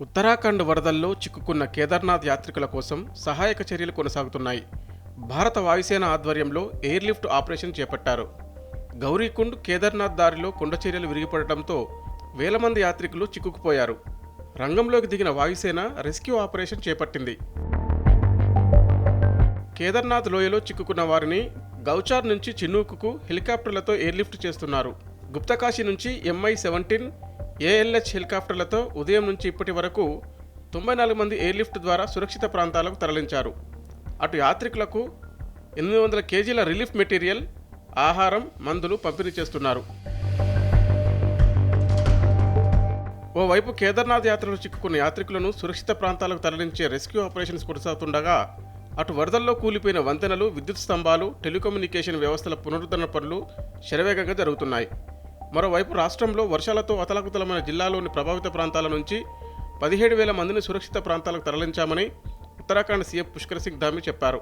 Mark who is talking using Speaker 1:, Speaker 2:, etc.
Speaker 1: ఉత్తరాఖండ్ వరదల్లో చిక్కుకున్న కేదార్నాథ్ యాత్రికుల కోసం సహాయక చర్యలు కొనసాగుతున్నాయి. భారత వాయుసేన ఆధ్వర్యంలో ఎయిర్లిఫ్ట్ ఆపరేషన్ చేపట్టారు. గౌరీకుండ్ కేదార్నాథ్ దారిలో కొండ చర్యలు విరిగిపడటంతో వేల మంది యాత్రికులు చిక్కుకుపోయారు. రంగంలోకి దిగిన వాయుసేన రెస్క్యూ ఆపరేషన్ చేపట్టింది. కేదార్నాథ్ లోయలో చిక్కుకున్న వారిని గౌచార్ నుంచి చిన్నూకుకు హెలికాప్టర్లతో ఎయిర్లిఫ్ట్ చేస్తున్నారు. గుప్తకాశి నుంచి ఎంఐ సెవెంటీన్ ఏఎల్హెచ్ హెలికాప్టర్లతో ఉదయం నుంచి ఇప్పటి వరకు తొంభై నాలుగు మంది ఎయిర్లిఫ్ట్ ద్వారా సురక్షిత ప్రాంతాలకు తరలించారు. అటు యాత్రికులకు ఎనిమిది వందల కేజీల రిలీఫ్ మెటీరియల్ ఆహారం మందులు పంపిణీ చేస్తున్నారు. ఓవైపు కేదార్నాథ్ యాత్రలో చిక్కుకున్న యాత్రికులను సురక్షిత ప్రాంతాలకు తరలించే రెస్క్యూ ఆపరేషన్స్ కొనసాగుతుండగా అటు వరదల్లో కూలిపోయిన వంతెనలు విద్యుత్ స్తంభాలు టెలికమ్యూనికేషన్ వ్యవస్థల పునరుద్ధరణ పనులు శరవేగంగా జరుగుతున్నాయి. మరోవైపు రాష్ట్రంలో వర్షాలతో అతలకుతలమైన జిల్లాలోని ప్రభావిత ప్రాంతాల నుంచి పదిహేడు వేల మందిని సురక్షిత ప్రాంతాలకు తరలించామని ఉత్తరాఖండ్ సీఎం పుష్కర్ సింగ్ ధామి చెప్పారు.